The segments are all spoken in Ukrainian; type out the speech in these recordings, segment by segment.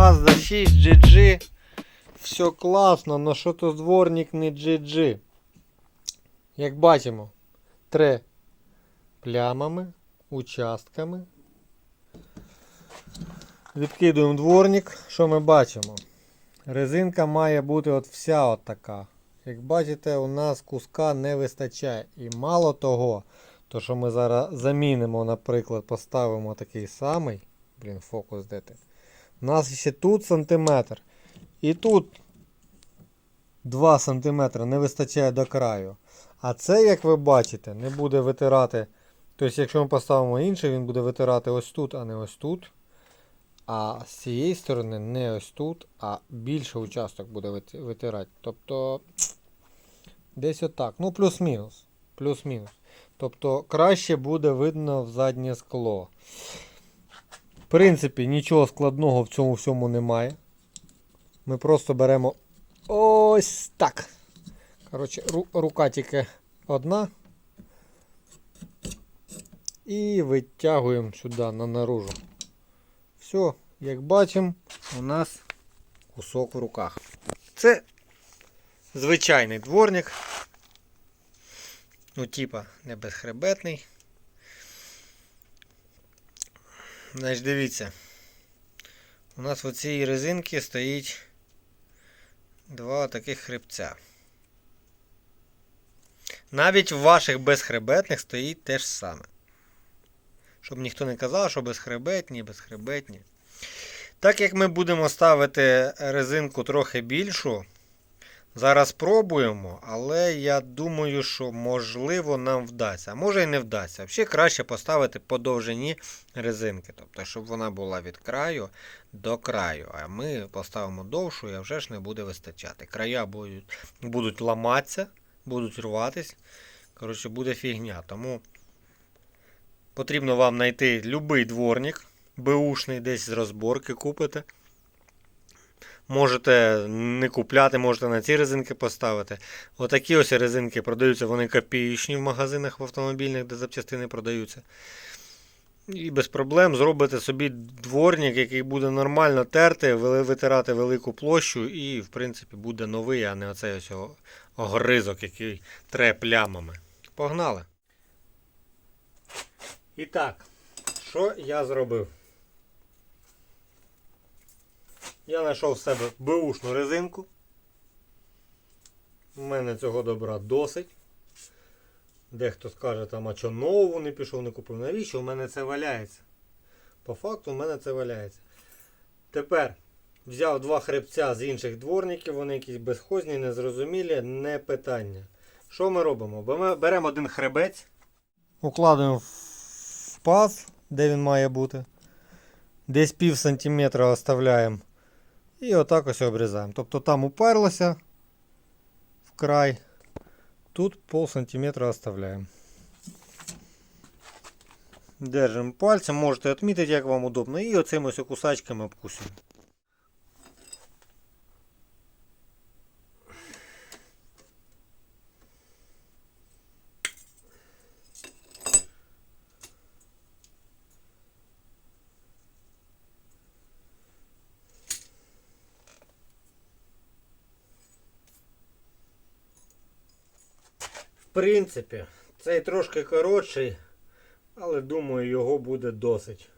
Mazda 6 GG. Все класно, но що то дворник не GG. Як бачимо, тре плямами, участками. Відкидуємо дворник. Що ми бачимо? Резинка має бути от вся от така. Як бачите, у нас куска не вистачає. І мало того, то що ми зараз замінимо, наприклад, поставимо такий самий. Блін, фокус де ти. У нас ще тут сантиметр. І тут 2 см не вистачає до краю. А це, як ви бачите, не буде витирати. Тобто, якщо ми поставимо інший, він буде витирати ось тут, а не ось тут. А з цієї сторони не ось тут, а більше участок буде витирати. Тобто десь отак. Ну, плюс-мінус. Плюс-мінус. Тобто краще буде видно в заднє скло. Принципі, нічого складного в цьому всьому немає. Ми просто беремо ось так. Коротше, ру- рука тільки одна. І витягуємо сюди на наружу. Все, як бачимо, у нас кусок в руках. Це звичайний дворник. Ну, типа, не безхребетний. Значить, дивіться. У нас в цій резинці стоїть два таких хребця. Навіть в ваших безхребетних стоїть те ж саме. Щоб ніхто не казав, що безхребетні, безхребетні. Так як ми будемо ставити резинку трохи більшу, зараз пробуємо, але я думаю, що можливо нам вдасться. А може і не вдасться. Взагалі краще поставити по довжині резинки. Тобто, щоб вона була від краю до краю. А ми поставимо довшу і вже ж не буде вистачати. Края будуть, будуть ламатися, будуть рватись. Коротше, буде фігня. Тому потрібно вам знайти будь-який дворник, беушний, десь з розборки купите. Можете не купляти, можете на ці резинки поставити. Отакі ось резинки продаються, вони копіючні в магазинах в автомобільних, де запчастини продаються. І без проблем зробите собі дворник, який буде нормально терти, витирати велику площу, і, в принципі, буде новий, а не оцей ось огризок, який тре плямами. Погнали! І так, що я зробив? Я знайшов в себе беушну резинку. У мене цього добра досить. Дехто скаже, там, а чого нову не пішов, не купив. Навіщо? У мене це валяється. По факту, у мене це валяється. Тепер взяв два хребця з інших дворників, вони якісь безхозні, незрозумілі, не питання. Що ми робимо? Беремо- Беремо один хребець, укладуємо в паз, де він має бути. Десь пів сантиметра оставляємо. І отак ось обрізаємо. Тобто там уперлося в край. Тут пол сантиметра оставляємо. Держимо пальцем, можете відмітити, як вам удобно. І оцими ось кусачками обкусуємо. Принципі, цей трошки коротший, але думаю, його буде досить.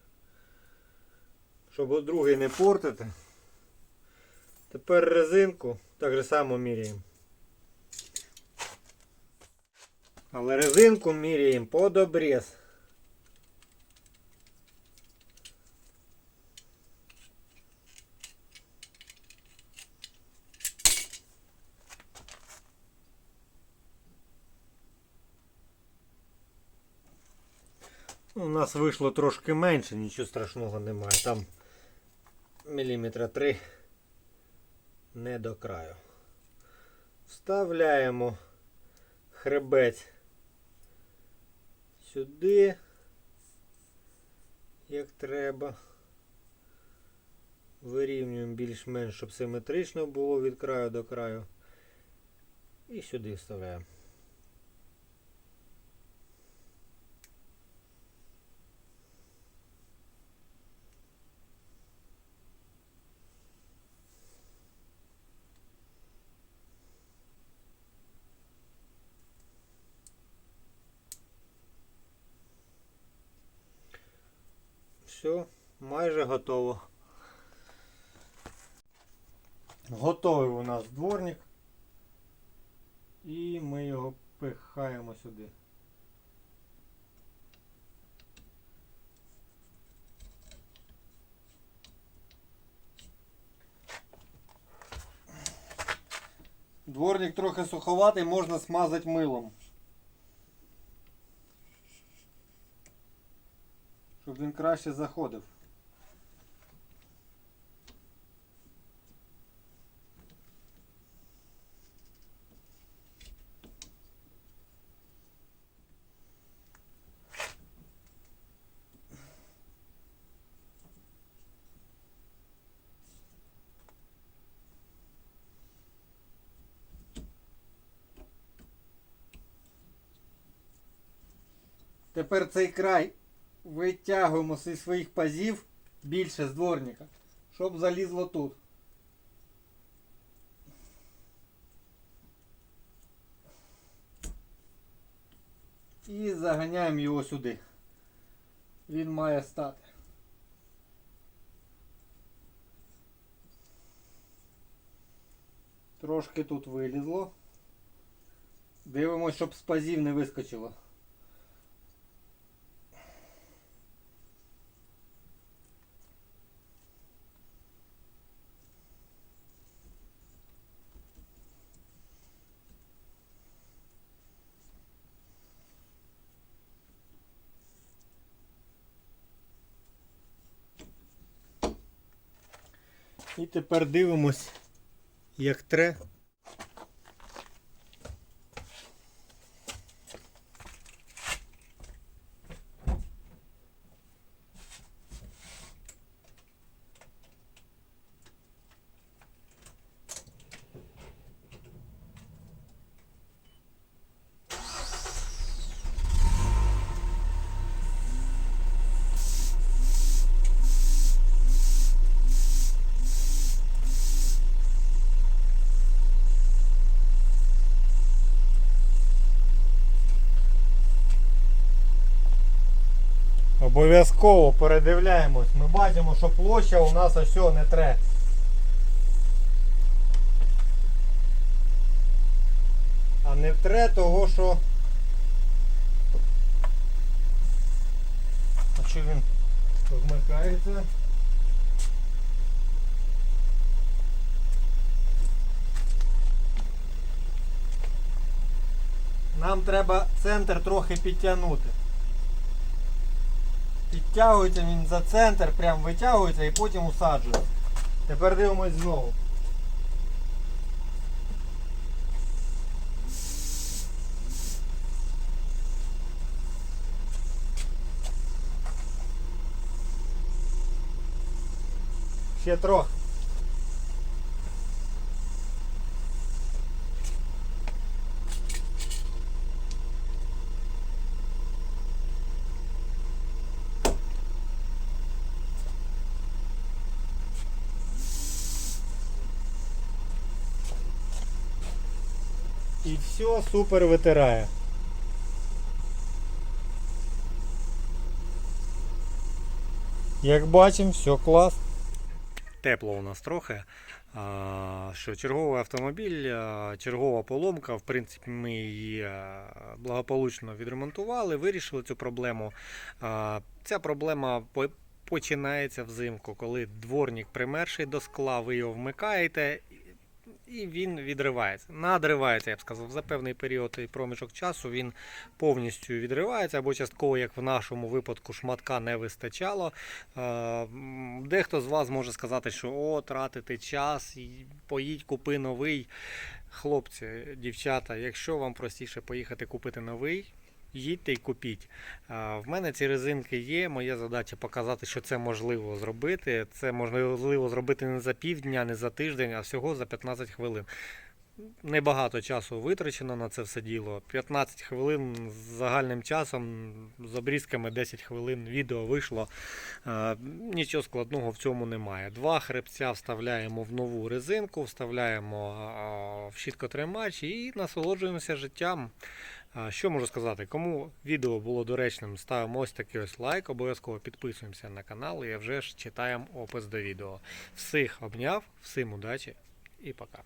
Щоб другий не портити. Тепер резинку так же само міряємо. Але резинку міряємо под обріз. У нас вийшло трошки менше, нічого страшного немає. Там міліметра 3 не до краю. Вставляємо хребець сюди, як треба. Вирівнюємо більш-менш, щоб симетрично було від краю до краю. І сюди вставляємо. Все, майже готово. Готовий у нас дворник. І ми його пихаємо сюди. Дворник трохи суховатий, можна смазати милом. Щоб він краще заходив. Тепер цей край витягуємо зі своїх пазів більше з дворника, щоб залізло тут. І заганяємо його сюди. Він має стати. Трошки тут вилізло. Дивимось, щоб з пазів не вискочило. І тепер дивимось, як тре. Обов'язково передивляємось. Ми бачимо, що площа у нас ось не тре. А не тре того, що. А що він вмикається? Нам треба центр трохи підтягнути. Підтягується він за центр, прям витягується і потім усаджується. Тепер дивимось знову. Ще трохи. І все супер витирає. Як бачимо, все клас. Тепло у нас трохи. Що черговий автомобіль, чергова поломка. В принципі, ми її благополучно відремонтували, вирішили цю проблему. Ця проблема починається взимку, коли дворник примерший до скла, ви його вмикаєте. І він відривається. Надривається, я б сказав, за певний період і проміжок часу він повністю відривається, або частково, як в нашому випадку, шматка не вистачало. Е, Дехто з вас може сказати, що о, тратити час, поїдь, купи новий. Хлопці, дівчата, якщо вам простіше поїхати купити новий, їдьте і купіть. В мене ці резинки є. Моя задача показати, що це можливо зробити. Це можливо зробити не за півдня, не за тиждень, а всього за 15 хвилин. Небагато часу витрачено на це все діло. 15 хвилин з загальним часом, з обрізками 10 хвилин відео вийшло. Нічого складного в цьому немає. Два хребця вставляємо в нову резинку, вставляємо в щіткотримач і насолоджуємося життям. Що можу сказати? Кому відео було доречним, ставимо ось такий ось лайк, обов'язково підписуємося на канал і вже ж читаємо опис до відео. Всіх обняв, всім удачі і пока.